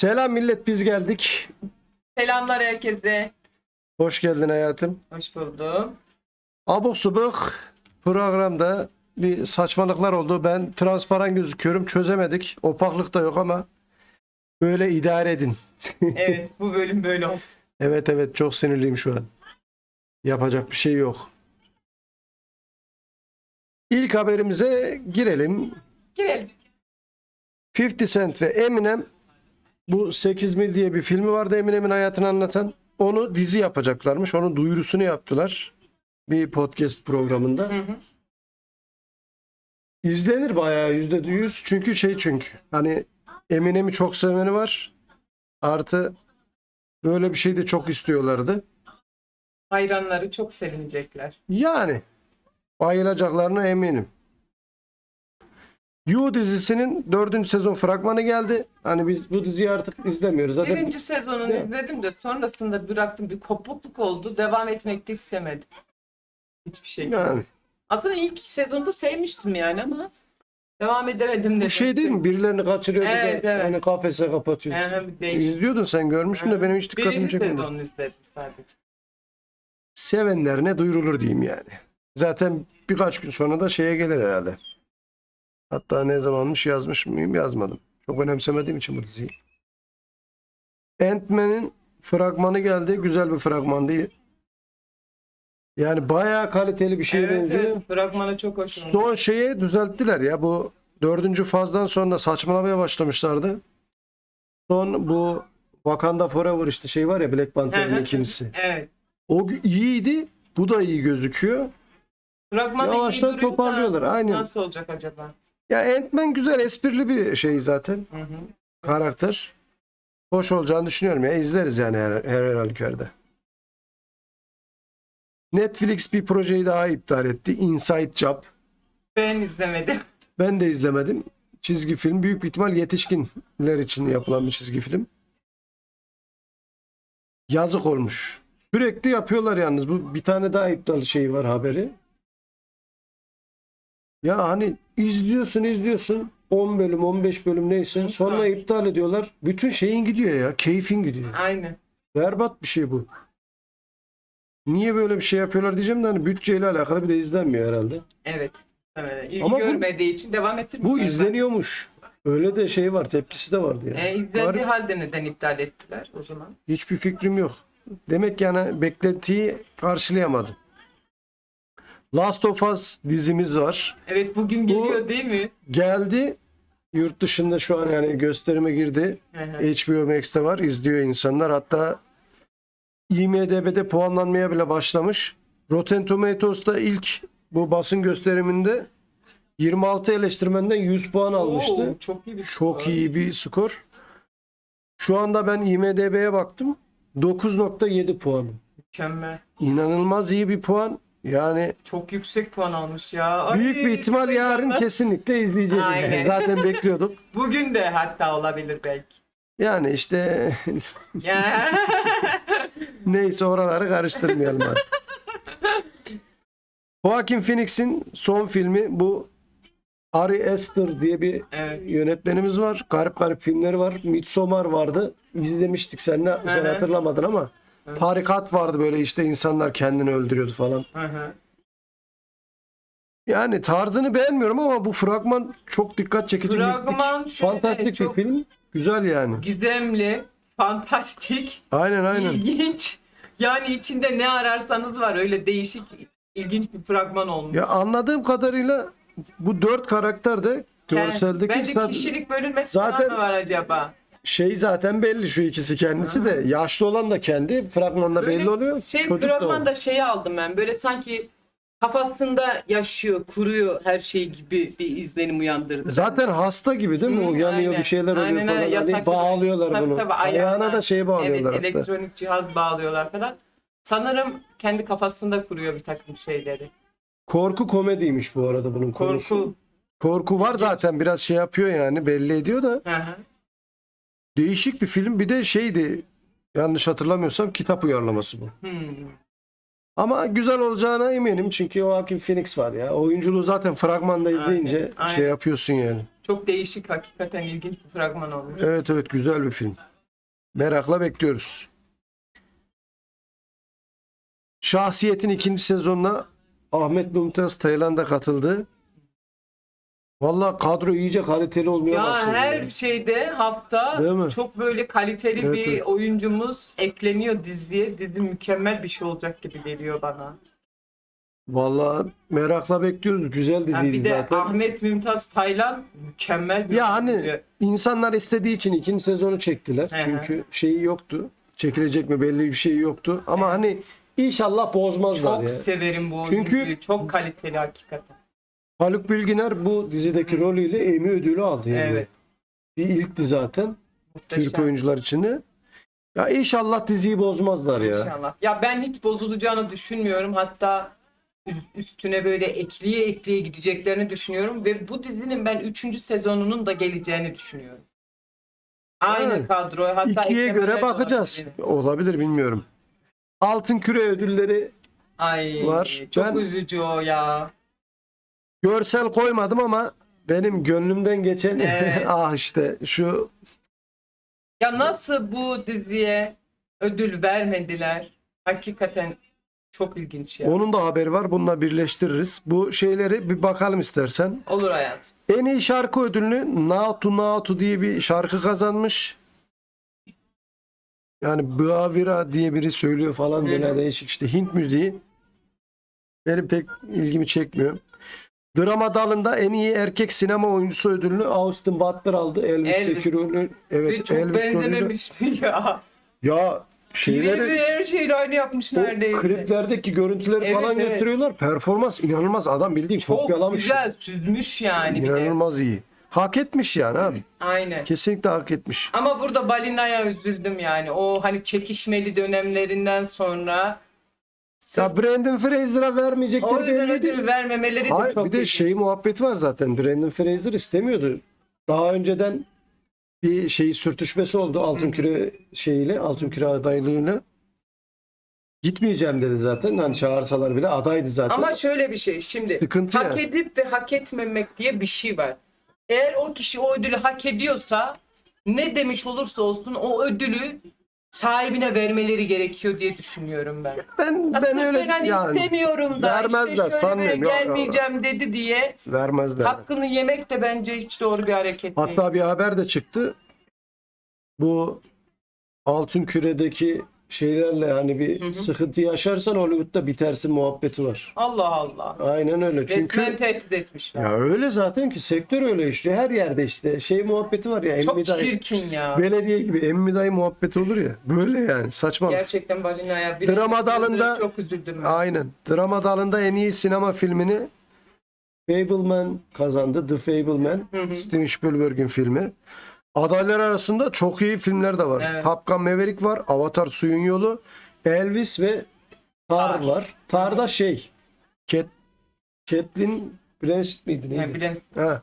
Selam millet biz geldik. Selamlar herkese. Hoş geldin hayatım. Hoş buldum. Abuk subuk programda bir saçmalıklar oldu. Ben transparan gözüküyorum. Çözemedik. Opaklık da yok ama böyle idare edin. Evet bu bölüm böyle olsun. Evet evet çok sinirliyim şu an. Yapacak bir şey yok. İlk haberimize girelim. Girelim. 50 Cent ve Eminem bu 8 Mil diye bir filmi vardı Eminem'in hayatını anlatan. Onu dizi yapacaklarmış. Onun duyurusunu yaptılar. Bir podcast programında. Hı hı. İzlenir bayağı yüzde yüz. Çünkü şey çünkü hani Eminem'i çok seveni var. Artı böyle bir şey de çok istiyorlardı. Hayranları çok sevinecekler. Yani bayılacaklarına eminim. You dizisinin dördüncü sezon fragmanı geldi. Hani biz bu diziyi artık izlemiyoruz. Zaten Birinci sezonunu Değil mi? izledim de sonrasında bıraktım. Bir kopukluk oldu. Devam etmek de istemedim. Hiçbir şey. yani Aslında ilk sezonda sevmiştim yani ama devam edemedim de. bu şey değil mi? Birilerini kaçırıyordu Evet, da evet. hani kafese kapatıyor. Yani değişik. İzliyordun sen görmüşsün de benim hiç dikkatimi Birinci çekmedi. sezonunu izledim sadece. Sevenlerine duyurulur diyeyim yani. Zaten birkaç gün sonra da şeye gelir herhalde. Hatta ne zamanmış yazmış mıyım yazmadım. Çok önemsemediğim için bu diziyi. Ant-Man'in fragmanı geldi. Güzel bir fragman değil. Yani bayağı kaliteli bir şeye evet benziyor. evet. Fragmanı çok hoşuma. Son şeye düzelttiler ya bu dördüncü fazdan sonra saçmalamaya başlamışlardı. Son bu Wakanda Forever işte şey var ya Black Panther'ın ikincisi. Evet. O iyiydi. Bu da iyi gözüküyor. Fragmanı iyi Yavaştan da toparlıyorlar. Aynen. Nasıl olacak acaba? Ya Ant-Man güzel, esprili bir şey zaten. Hı hı. Karakter. Hoş olacağını düşünüyorum ya. izleriz yani her, her halükarda. Netflix bir projeyi daha iptal etti. Inside Job. Ben izlemedim. Ben de izlemedim. Çizgi film. Büyük bir ihtimal yetişkinler için yapılan bir çizgi film. Yazık olmuş. Sürekli yapıyorlar yalnız. Bu bir tane daha iptal şeyi var haberi. Ya hani izliyorsun izliyorsun 10 bölüm 15 bölüm neyse Hiç sonra sarmış. iptal ediyorlar. Bütün şeyin gidiyor ya. Keyfin gidiyor. Aynen. Berbat bir şey bu. Niye böyle bir şey yapıyorlar diyeceğim de hani bütçeyle alakalı bir de izlenmiyor herhalde. Evet. Evet. İlgi Ama bu- görmediği için devam ettirmiyor. Bu izleniyormuş. Öyle de şey var tepkisi de vardı yani. E, izlendiği Var- halde neden iptal ettiler o zaman? Hiçbir fikrim yok. Demek yani beklentiyi karşılayamadım. Last of Us dizimiz var. Evet bugün geliyor değil mi? Geldi. Yurt dışında şu an yani gösterime girdi. HBO Max'te var. izliyor insanlar. Hatta IMDb'de puanlanmaya bile başlamış. Rotten Tomatoes'ta ilk bu basın gösteriminde 26 eleştirmenden 100 puan almıştı. Oo, çok iyi bir Çok skor. iyi bir skor. Şu anda ben IMDb'ye baktım. 9.7 puan. Mükemmel. İnanılmaz iyi bir puan. Yani Çok yüksek puan almış ya. Ay, büyük bir ihtimal yarın kesinlikle izleyeceğiz. yani. Aynen. Zaten bekliyorduk. Bugün de hatta olabilir belki. Yani işte Ya. neyse oraları karıştırmayalım artık. Joaquin Phoenix'in son filmi bu Ari Aster diye bir evet. yönetmenimiz var. Garip garip filmleri var. Midsommar vardı. İzlemiştik seninle. Sen Hı hı. hatırlamadın ama. Hı. Tarikat vardı böyle işte insanlar kendini öldürüyordu falan. Hı hı. Yani tarzını beğenmiyorum ama bu fragman çok dikkat çekici. Fragman mistik, şöyle fantastik çok bir film. Güzel yani. gizemli, fantastik, Aynen aynen. ilginç. Yani içinde ne ararsanız var. Öyle değişik, ilginç bir fragman olmuş. Ya anladığım kadarıyla bu dört karakter de görseldeki Bence zaten- kişilik bölünmesi zaten- falan mı var acaba? Şey zaten belli şu ikisi kendisi de. Yaşlı olan da kendi. Fragmanda Böyle belli oluyor. Şey Çocuk da o. şeyi aldım ben. Böyle sanki kafasında yaşıyor, kuruyor her şey gibi bir izlenim uyandırdı. Zaten hasta gibi değil mi? Hı, o yanıyor aynen. bir şeyler oluyor Aynen, falan. aynen. Hani Yatakta- bağlıyorlar Tabii, bunu. tabii, ayağına, ayağına. da şey bağlıyorlar Evet, hatta. elektronik cihaz bağlıyorlar falan. Sanırım kendi kafasında kuruyor bir takım şeyleri. Korku komediymiş bu arada bunun konusu. Korku. Korku var zaten biraz şey yapıyor yani belli ediyor da. Hı hı. Değişik bir film. Bir de şeydi yanlış hatırlamıyorsam kitap uyarlaması bu. Hmm. Ama güzel olacağına eminim çünkü Joaquin Phoenix var ya. Oyunculuğu zaten fragmanda izleyince Aynen, aynen. şey yapıyorsun yani. Çok değişik, hakikaten ilginç bir fragman olmuş. Evet evet güzel bir film. Merakla bekliyoruz. Şahsiyetin ikinci sezonuna Ahmet Mümtaz Tayland'a katıldı. Valla kadro iyice kaliteli olmaya Ya başladı. her şeyde hafta Değil mi? çok böyle kaliteli Evet, bir evet. oyuncumuz ekleniyor diziye. Dizi mükemmel bir şey olacak gibi geliyor bana. Valla merakla bekliyoruz. Güzel Yani diziydi bir de zaten. Ahmet Mümtaz Taylan mükemmel bir Ya hani oyuncu. insanlar istediği için ikinci sezonu çektiler. Hı hı. Çünkü şeyi yoktu. Çekilecek mi belli bir şey yoktu. Ama hani inşallah bozmazlar çok ya. severim bu Çünkü- oyuncuyu. Çok kaliteli hakikaten. Haluk Bilginer bu dizideki rolüyle Emmy ödülü aldı yani. Evet. Bir ilkti zaten Muhteşem. Türk oyuncular için de. Ya inşallah diziyi bozmazlar ya. İnşallah. Ya ben hiç bozulacağını düşünmüyorum. Hatta üstüne böyle ekleye ekleye gideceklerini düşünüyorum ve bu dizinin ben 3. sezonunun da geleceğini düşünüyorum. Aynı Evet. kadro. Hatta İkiye göre bakacağız. olabilir. Olabilir bilmiyorum. Altın Küre ödülleri Ay Var. çok Ben- üzücü o ya. Görsel koymadım ama benim gönlümden geçen Evet. ah işte şu Ya nasıl bu diziye ödül vermediler? Hakikaten çok ilginç ya. onun da haberi var. Bununla birleştiririz. Bu şeyleri bir bakalım istersen. Olur hayat. En iyi şarkı ödülünü Natu Natu diye bir şarkı kazanmış. Yani Bavira diye biri söylüyor falan böyle değişik işte Hint müziği. Benim pek ilgimi çekmiyor. Drama dalında en iyi erkek sinema oyuncusu ödülünü Austin Butler aldı. Elvis. rolü. Ve Evet, çok Elvis benzememiş mi ya? Ya şeyleri Birebir her şeyi aynı yapmış o neredeyse. kliplerdeki görüntüleri Evet, falan evet. gösteriyorlar. Performans inanılmaz. Adam bildiğin Çok kopyalamış. güzel süzmüş yani bir de. İnanılmaz iyi. Hak etmiş yani abi. Aynen. Kesinlikle hak etmiş. Ama burada Balina'ya üzüldüm yani. O hani çekişmeli dönemlerinden sonra Ya Brandon Fraser'a o vermeyecekleri yüzden belliydi. ödül vermemeleri de Hayır, çok bir de ilginç. şey muhabbeti var zaten. Brandon Fraser istemiyordu. Daha önceden bir şey sürtüşmesi oldu Altın Küre şeyiyle, Altın Küre adaylığıyla. Gitmeyeceğim dedi zaten. Hani çağırsalar bile adaydı zaten. Ama şöyle bir şey şimdi Sıkıntı hak yani. edip ve hak etmemek diye bir şey var. Eğer o kişi o ödülü hak ediyorsa ne demiş olursa olsun o ödülü sahibine vermeleri gerekiyor diye düşünüyorum ben. ben Aslında ben öyle hani yani istemiyorum da vermezler, işte sanmıyorum. böyle Yok, gelmeyeceğim dedi diye vermezler. hakkını yemek de bence hiç doğru bir hareket değil. Hatta bir haber de çıktı. Bu Altın Küre'deki şeylerle hani bir sıkıntı yaşarsan Hollywood'da bitersin muhabbeti var. Allah Allah. Aynen öyle. Çünkü Resmen tehdit etmişler. Ya öyle zaten ki sektör öyle işte her yerde işte şey muhabbeti var ya Çok emmi dayı, çirkin ya. belediye gibi emmi dayı muhabbeti olur ya böyle yani saçma. Gerçekten balinaya bir Drama dalında- çok üzüldüm ben. Aynen. Drama dalında en iyi sinema filmini Fableman kazandı. The Fableman. Steven Spielberg'in filmi. Adaylar arasında çok iyi filmler de var. Evet. Top Gun Maverick var. Avatar Suyun Yolu. Elvis ve Tar, Tar. var. Tar'da şey Cat, Catelyn Blanchett miydi? neydi? Yani bilen Ha.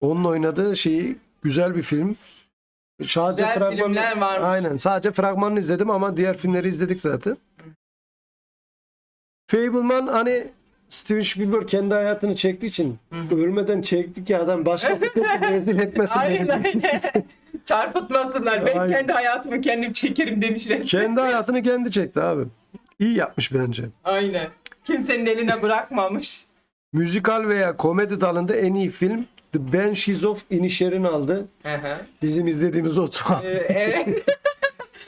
Onun oynadığı şeyi güzel bir film. Sadece Güzel fragmanı, filmler varmış. Aynen. Sadece fragmanını izledim ama diğer filmleri izledik zaten. Fableman hani Steven Spielberg kendi hayatını çektiği için ölmeden çekti ki adam başka bir rezil etmesin. Aynen beni. Çarpıtmasınlar. Ben Aynen. kendi hayatımı kendim çekerim demiş resmen. kendi hayatını kendi çekti abi. İyi yapmış bence. Aynen. Kimsenin eline bırakmamış. Müzikal veya komedi dalında en iyi film The Banshees of Inisherin aldı. Hı hı. Bizim izlediğimiz o. Ee, evet.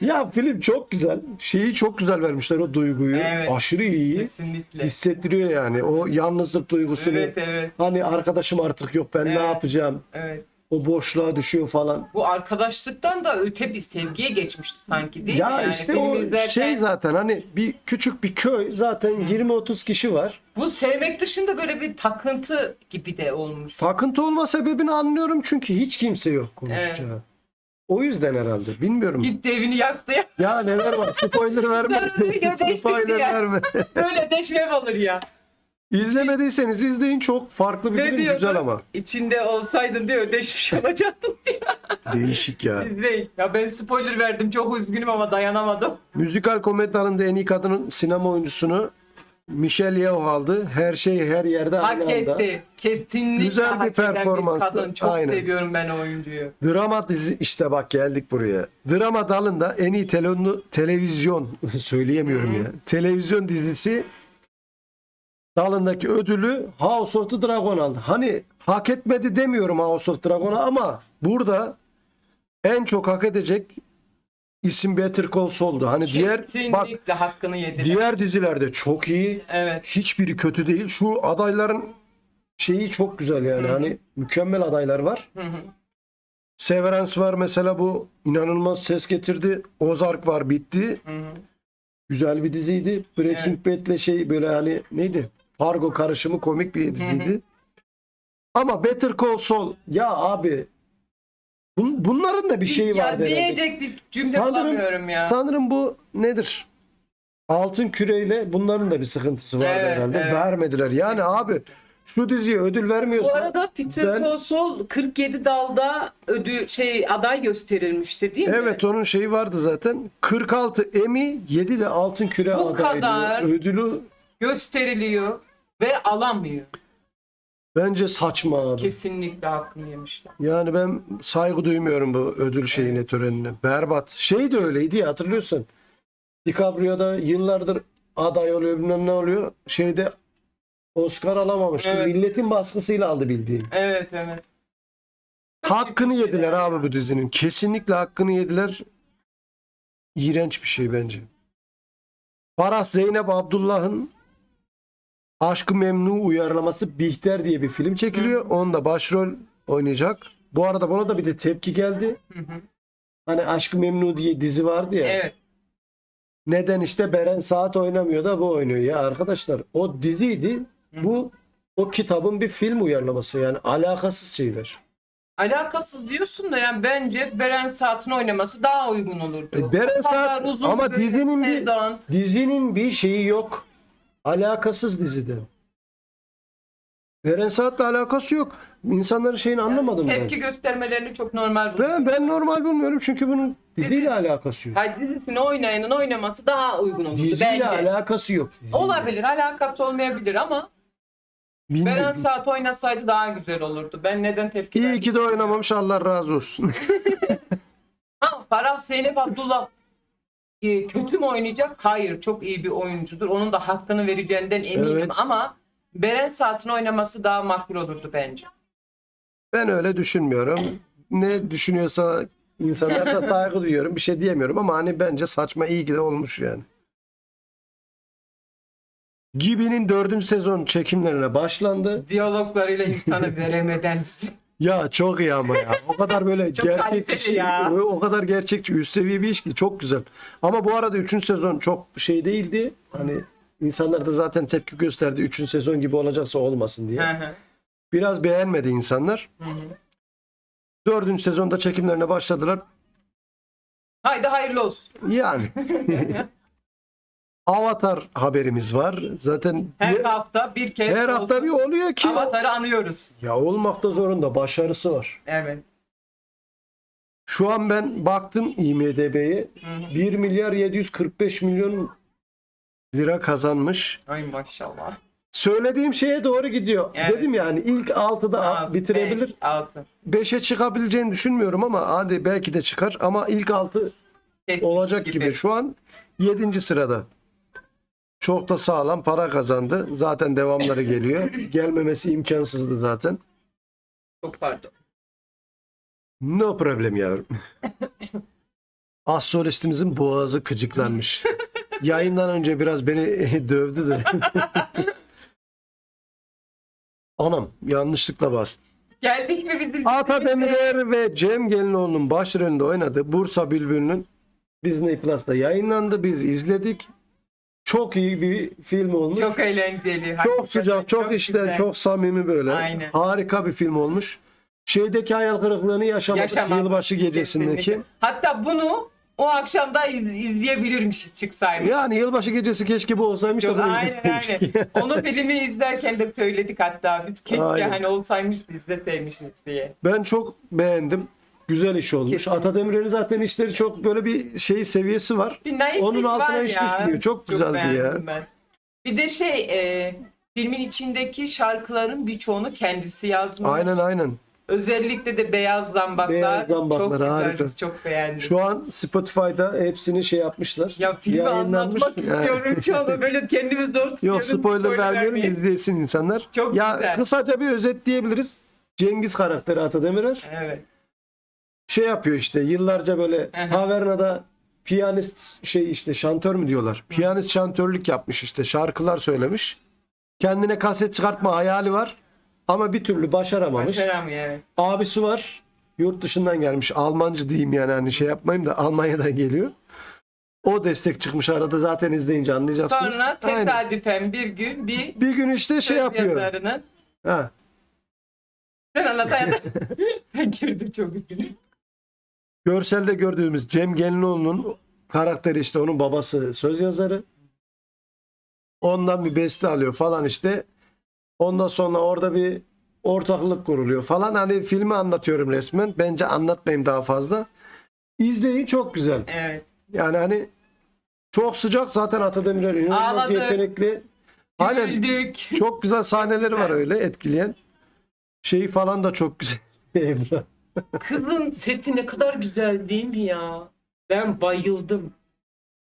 Ya film çok güzel. Şeyi çok güzel vermişler o duyguyu. Evet. Aşırı iyi. Kesinlikle. Hissettiriyor yani. O yalnızlık duygusunu. Evet evet. Hani arkadaşım artık yok ben ne Evet. yapacağım? Evet. O boşluğa düşüyor falan. Bu arkadaşlıktan da öte bir sevgiye geçmişti sanki değil mi? ya Yani işte o izlerken şey zaten hani bir küçük bir köy zaten 20-30 kişi var. Bu sevmek dışında böyle bir takıntı gibi de olmuş. Takıntı olma sebebini anlıyorum çünkü hiç kimse yok konuşacağı. O yüzden herhalde. Bilmiyorum. Gitti evini yaktı ya. Ya neler var? Spoiler verme. Spoiler ya. verme. Böyle deşmev olur ya. İzlemediyseniz izleyin çok farklı bir Ne film diyordu? güzel ama. İçinde olsaydın diye ödeşmiş olacaktın diye. Değişik ya. İzleyin. Ya ben spoiler verdim çok üzgünüm ama dayanamadım. Müzikal komedi dalında en iyi kadının sinema oyuncusunu Michelle Yeoh aldı. Her şey her yerde aynı Hak anda. etti. Kesinlikle Güzel bir hak eden performanstı. kadın. Çok Aynen. seviyorum ben o oyuncuyu. Drama dizi işte bak geldik buraya. Drama dalında en iyi televizyon, televizyon söyleyemiyorum ya. Televizyon dizisi dalındaki ödülü House of the Dragon aldı. Hani hak etmedi demiyorum House of Dragon'a ama burada en çok hak edecek isim Better Call Saul'du. Hani diğer bak Kesinlikle hakkını yediler. diğer dizilerde çok iyi. Evet. Hiçbiri kötü değil. Şu adayların şeyi çok güzel yani. Hani mükemmel adaylar var. Hı hı. Severance var mesela bu inanılmaz ses getirdi. Ozark var bitti. Hı hı. Güzel bir diziydi. Breaking Bad'le şey böyle hani neydi? Fargo karışımı komik bir diziydi. Ama Better Call Saul ya abi bun- bunların da bir şeyi ya vardı herhalde. diyecek bir cümle bulamıyorum ya. Sanırım bu nedir? Altın küreyle bunların da bir sıkıntısı vardı Evet, herhalde. evet. Vermediler. Yani abi şu diziye ödül vermiyorsun. Bu arada Peter Ben- Kosol 47 dalda ödül şey aday gösterilmişti değil mi? Evet onun şeyi vardı zaten. 46 Emmy 7 de altın küre Bu adaylığı. kadar. Ödülü Gösteriliyor ve alamıyor. Bence saçma abi. Kesinlikle hakkını yemişler. Yani ben saygı duymuyorum bu ödül şeyine törenine. Berbat. Şey de öyleydi ya hatırlıyorsun. DiCaprio'da yıllardır aday oluyor bilmem ne oluyor. Şeyde Oscar alamamıştı. Evet. Milletin baskısıyla aldı bildiğin. Evet evet. Hakkını yediler abi bu dizinin. Kesinlikle hakkını yediler. İğrenç bir şey bence. Farah Zeynep Abdullah'ın Aşkı Memnu uyarlaması Bihter diye bir film çekiliyor. Onda başrol oynayacak. Bu arada buna da bir de tepki geldi. Hı hı. Hani Aşkı Memnu diye dizi vardı ya. Evet. Neden işte Beren Saat oynamıyor da bu oynuyor ya arkadaşlar. O diziydi. Bu o kitabın bir film uyarlaması yani alakasız şeyler. Alakasız diyorsun da yani bence Beren Saat'in oynaması daha uygun olurdu. E, Beren Saat- ama dizinin bir-. Dizinin bir şeyi yok. Alakasız dizide. Eren Saat'la alakası yok. İnsanların şeyini anlamadım Tepki göstermelerini çok normal ben. buluyorum. Ben, ben normal bulmuyorum çünkü bunun diziyle alakası yok. Hayır, dizisini oynayanın oynaması daha uygun olurdu Diziyle bence. alakası yok. Diziyle. Olabilir, alakası olmayabilir ama Bilmiyorum. Beren Saat oynasaydı daha güzel olurdu. Ben neden tepki İyi verdim? ki de oynamamış Allah razı olsun. Ha, Farah Zeynep Abdullah kötü mü oynayacak? Hayır, çok iyi bir oyuncudur. Onun da hakkını vereceğinden eminim Evet. ama Beren Saat'in oynaması daha makbul olurdu bence. ben öyle düşünmüyorum. Ne düşünüyorsa insanlar da saygı duyuyorum. Bir şey diyemiyorum ama hani bence saçma iyi ki de olmuş yani. Gibi'nin dördüncü sezon çekimlerine başlandı. Diyaloglarıyla insanı veremeden. Ya çok iyi ama ya. O kadar böyle Çok gerçekçi, kaliteli ya. o o kadar gerçekçi, üst seviye bir iş ki çok güzel. Ama bu arada 3. sezon çok şey değildi. Hani insanlar da zaten tepki gösterdi 3. sezon gibi olacaksa olmasın diye. Hı hı. Biraz beğenmedi insanlar. Hı hı. 4. sezonda çekimlerine başladılar. Haydi hayırlı olsun. Yani. Avatar haberimiz var. Zaten Her bir- hafta bir kez her hafta bir oluyor ki. Avatar'ı anıyoruz. Ya olmakta zorunda. Başarısı var. Evet. Şu an ben baktım IMDB'ye. Hı hı. 1 milyar 745 milyon lira kazanmış. Ay maşallah. Söylediğim şeye doğru gidiyor. Evet. Dedim yani ilk 6'da Altı, bitirebilir. beş, altı. 5'e çıkabileceğini düşünmüyorum ama hadi belki de çıkar. Ama ilk 6 Kesin olacak gibi. Şu an 7. sırada. Çok da sağlam para kazandı. Zaten devamları geliyor. Gelmemesi imkansızdı zaten. Çok pardon. No problem yavrum. Az solistimizin boğazı kıcıklanmış. Yayından önce biraz beni dövdü de. Anam yanlışlıkla bastım. Geldik mi bizim Ata Demirer ve Cem Gelinoğlu'nun başrolünde oynadığı Bursa Bülbülü'nün Disney Plus'ta yayınlandı. Biz izledik. Çok iyi bir film olmuş. Çok eğlenceli. Çok sıcak, çok, içten, güzel. çok samimi böyle. Aynen. Harika bir film olmuş. Şeydeki hayal kırıklığını yaşamadık Yaşamadık. yılbaşı gecesindeki. Kesinlikle. Hatta bunu o akşam da iz- izleyebilirmişiz çıksaymış. Yani yılbaşı gecesi keşke bu olsaymış da Çok, bunu aynen aynen. Onu filmi izlerken de söyledik hatta biz keşke Aynen. hani olsaymış da izleseymişiz diye. Ben çok beğendim. Güzel iş olmuş. Kesinlikle. Ata Demirer'in zaten işleri çok böyle bir şey seviyesi var. Bir Onun altına var hiç ya. düşmüyor. Çok güzeldi ya. beğendim Ben. Bir de şey e, filmin içindeki şarkıların birçoğunu kendisi yazmış. Aynen aynen. Özellikle de Beyaz Zambaklar. Beyaz Zambaklar, çok güzel, harika. biz çok beğendik. Şu an Spotify'da hepsini şey yapmışlar. ya filmi anlatmak istiyorum şu anda böyle kendimi zor tutuyorum. Yok spoiler vermiyorum vermeyin. izlesin insanlar. Çok ya güzel. kısaca bir özet diyebiliriz. Cengiz karakteri Atademirer Evet. Şey yapıyor işte yıllarca böyle hı. tavernada piyanist şey işte şantör mü diyorlar. Piyanist şantörlük yapmış işte şarkılar söylemiş. Kendine kaset çıkartma hayali var ama bir türlü başaramamış. Başaramıyor evet. Abisi var. Yurt dışından gelmiş. Almancı diyeyim yani hani şey yapmayayım da Almanya'dan geliyor. O destek çıkmış arada zaten izleyince anlayacaksınız. Sonra tesadüfen bir gün bir Bir gün işte şey söz yapıyor. yazarının Ha. sen anlat hayatım. ben girdim çok üzgünüm. Görselde gördüğümüz Cem Gelinoğlu'nun karakteri işte onun babası söz yazarı. Ondan bir beste alıyor falan işte. Ondan sonra orada bir ortaklık kuruluyor falan. Hani filmi anlatıyorum resmen. Bence anlatmayayım daha fazla. İzleyin çok güzel. Evet. Yani hani çok sıcak zaten Atademirer inanılmaz Ağladık. yetenekli. Aynen Güldük. çok güzel sahneleri var öyle etkileyen. Şeyi falan da çok güzel. Emrah. Kızın sesi ne kadar güzel değil mi ya? Ben bayıldım.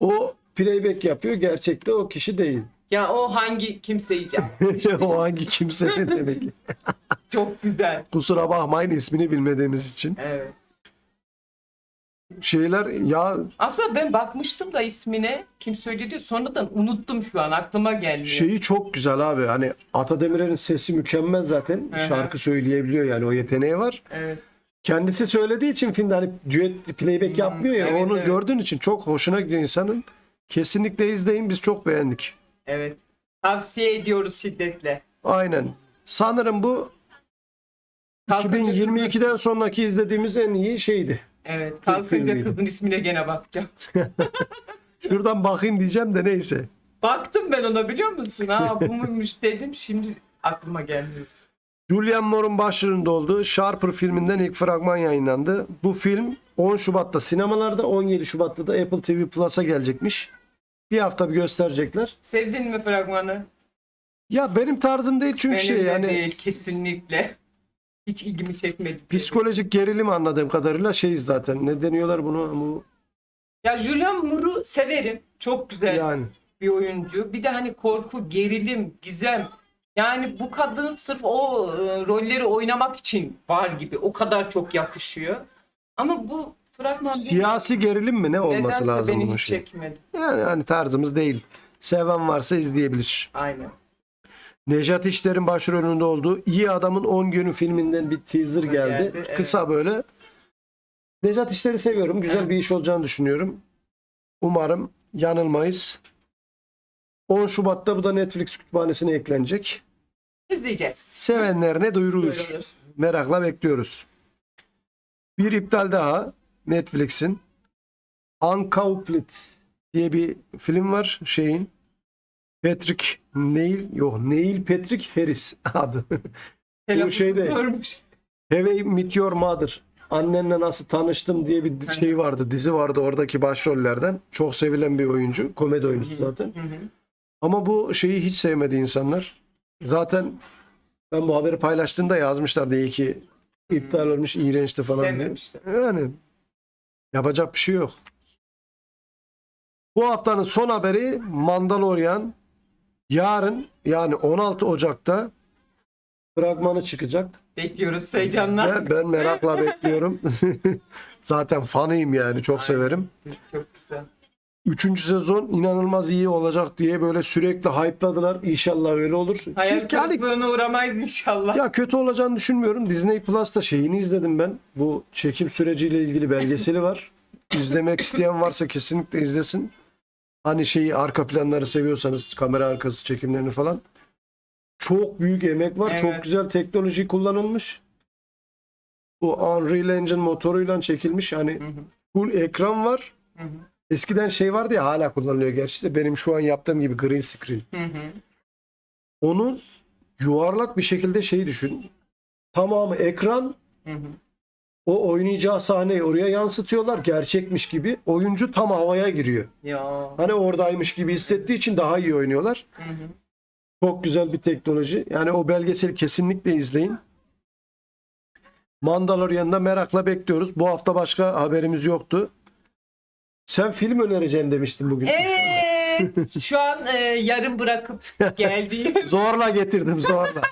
O playback yapıyor. Gerçekte o kişi değil. Ya o hangi kimseyi o hangi kimse ne demek. çok güzel. Kusura bakmayın ismini bilmediğimiz için. Evet. Şeyler ya Aslında ben bakmıştım da ismine kim söyledi sonradan unuttum şu an aklıma gelmiyor. şeyi çok güzel abi. Hani Atademirer'in sesi mükemmel zaten. Şarkı söyleyebiliyor yani o yeteneği var. Evet. Kendisi söylediği için filmde hani düet playback yapmıyor ya evet, onu evet. gördüğün için çok hoşuna gidiyor insanın. Kesinlikle izleyin biz çok beğendik. Evet. Tavsiye ediyoruz şiddetle. Aynen. Sanırım bu Kalkınca kızın- 2022'den sonraki izlediğimiz en iyi şeydi. Evet. Kalkınca kızın ismine gene bakacağım. Şuradan bakayım diyeceğim de neyse. Baktım ben ona biliyor musun? Ha bu muymuş dedim şimdi aklıma gelmiyor. Julianne Moore'un başrolünde olduğu Sharper filminden ilk fragman yayınlandı. Bu film 10 Şubat'ta sinemalarda, 17 Şubat'ta da Apple TV Plus'a gelecekmiş. Bir hafta bir gösterecekler. Sevdin mi fragmanı? Ya benim tarzım değil çünkü Benim şey de yani değil kesinlikle. Hiç ilgimi çekmedi. psikolojik gerilim anladığım kadarıyla şeyiz zaten. Ne deniyorlar bunu? Bu Ya Julian Moore'u severim. Çok güzel yani bir oyuncu. Bir de hani korku, gerilim, gizem. Yani bu kadın sırf o e, rolleri oynamak için var gibi. O kadar çok yakışıyor. Ama bu fragman beni- siyasi gerilim mi ne olması nedense lazım beni bunun hiç şey. çekmedi. Yani hani tarzımız değil. Seven varsa izleyebilir. Aynen. Nejat İşler'in başrolünde olduğu İyi Adamın 10 Günü filminden bir teaser geldi. Geldi, evet. Kısa böyle. Nejat İşler'i seviyorum. Güzel Evet. bir iş olacağını düşünüyorum. Umarım yanılmayız. 10 Şubat'ta bu da Netflix kütüphanesine eklenecek. İzleyeceğiz. Sevenlerine duyurulur. Duyurulur. Merakla bekliyoruz. Bir iptal daha Netflix'in Uncouplet diye bir film var şeyin. Patrick Neil yok Neil Patrick Harris adı. Telaffuzu şeyde- zormuş. Have I Met Your Mother. Annenle nasıl tanıştım diye bir şey vardı. Dizi vardı oradaki başrollerden. Çok sevilen bir oyuncu. Komedi oyuncusu zaten. Hı hı. Ama bu şeyi hiç sevmedi insanlar. Zaten ben bu haberi paylaştığımda yazmışlardı iyi ki iptal olmuş, iğrençti falan diye. Sevmemişler. Yani yapacak bir şey yok. Bu haftanın son haberi Mandalorian. Yarın yani 16 Ocak'ta fragmanı çıkacak. Bekliyoruz heyecanla. Ve ben merakla bekliyorum. Zaten fanıyım yani çok severim. Çok güzel. Üçüncü sezon inanılmaz iyi olacak diye böyle sürekli hype'ladılar. İnşallah öyle olur. Hayal Ki- yani kırıklığına uğramayız inşallah. ya kötü olacağını düşünmüyorum. Disney Plus'ta şeyini izledim ben. Bu çekim süreciyle ilgili belgeseli var. İzlemek isteyen varsa kesinlikle izlesin. Hani şeyi arka planları seviyorsanız kamera arkası çekimlerini falan. Çok büyük emek var. Evet. Çok güzel teknoloji kullanılmış. Bu Unreal Engine motoruyla çekilmiş. Hani Hı hı, full ekran var. hı hı, Eskiden şey vardı ya hala kullanılıyor gerçi de benim şu an yaptığım gibi green screen. hı hı. Onu yuvarlak bir şekilde şey düşün. Tamamı ekran Hı hı. o oynayacağı sahneyi oraya yansıtıyorlar gerçekmiş gibi. Oyuncu tam havaya giriyor. Ya. Hani oradaymış gibi hissettiği için daha iyi oynuyorlar. Hı hı. Çok güzel bir teknoloji. Yani o belgeseli kesinlikle izleyin. Mandalorian'da merakla bekliyoruz. Bu hafta başka haberimiz yoktu. Sen film önereceğim demiştin bugün. Evet. Şu an e, yarım bırakıp geldiğim Zorla getirdim zorla.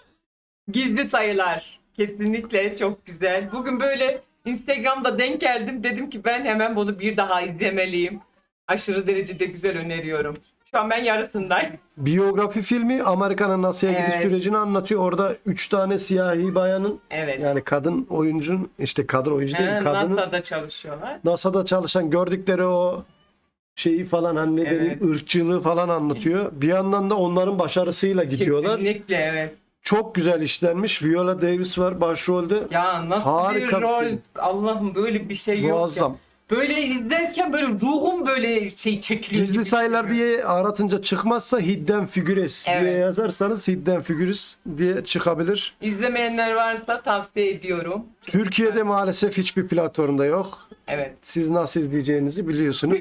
gizli sayılar. Kesinlikle çok güzel. Bugün böyle Instagram'da denk geldim. Dedim ki ben hemen bunu bir daha izlemeliyim. Aşırı derecede güzel öneriyorum. Şu an ben yarısındayım. Biyografi filmi Amerika'nın NASA'ya gidiş Evet. sürecini anlatıyor. Orada 3 tane siyahi bayanın Evet. yani kadın oyuncunun işte kadın oyuncu değil Ha, kadının NASA'da çalışıyorlar. NASA'da çalışan gördükleri o şeyi falan hani ne Evet. ırkçılığı falan anlatıyor. Bir yandan da onların başarısıyla gidiyorlar. Kesinlikle evet. Çok güzel işlenmiş. Viola Davis var başrolde. Ya nasıl Harika bir bir rol. film. Allah'ım böyle bir şey yok. ya. Muazzam. Böyle izlerken böyle ruhum böyle şey çekiliyor. Gizli gibi sayılar diye aratınca çıkmazsa Hidden Figures diye Evet. yazarsanız Hidden Figures diye çıkabilir. İzlemeyenler varsa tavsiye ediyorum. Türkiye'de maalesef hiçbir platformda yok. Evet. Siz nasıl izleyeceğinizi biliyorsunuz.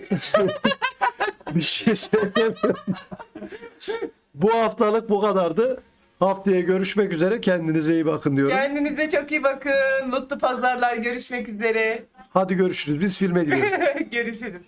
bir şey söylemiyorum. bu haftalık bu kadardı. Haftaya görüşmek üzere. Kendinize iyi bakın diyorum. Kendinize çok iyi bakın. Mutlu pazarlar. Görüşmek üzere. Hadi görüşürüz. Biz filme gidiyoruz. Görüşürüz.